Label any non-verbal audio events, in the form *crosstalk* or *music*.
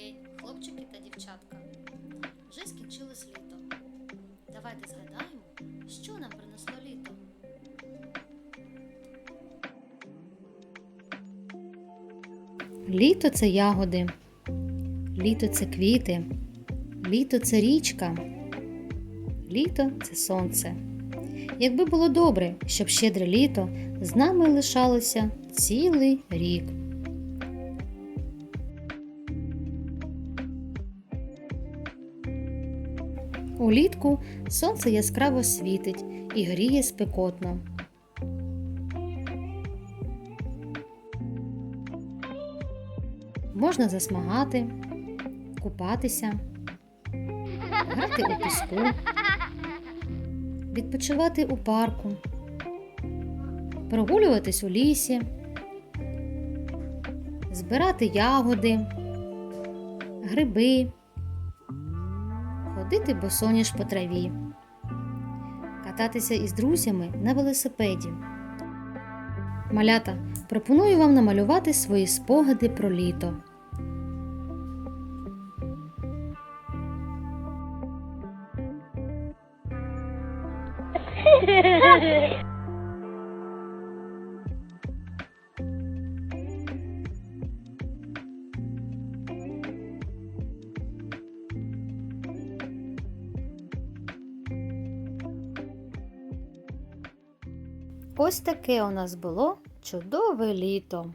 людей, хлопчики та дівчатка. Вже скінчилось літо. Давайте згадаємо, що нам принесло літо. Літо це ягоди, літо це квіти, літо це річка, літо це сонце. Якби було добре, щоб щедре літо з нами лишалося цілий рік. Улітку сонце яскраво світить і гріє спекотно. Можна засмагати, купатися, грати у піску, відпочивати у парку, прогулюватись у лісі, збирати ягоди, гриби, ходити босоніж по траві, кататися із друзями на велосипеді. Малята, пропоную вам намалювати свої спогади про літо. *laughs* Ось таке у нас було чудове літо.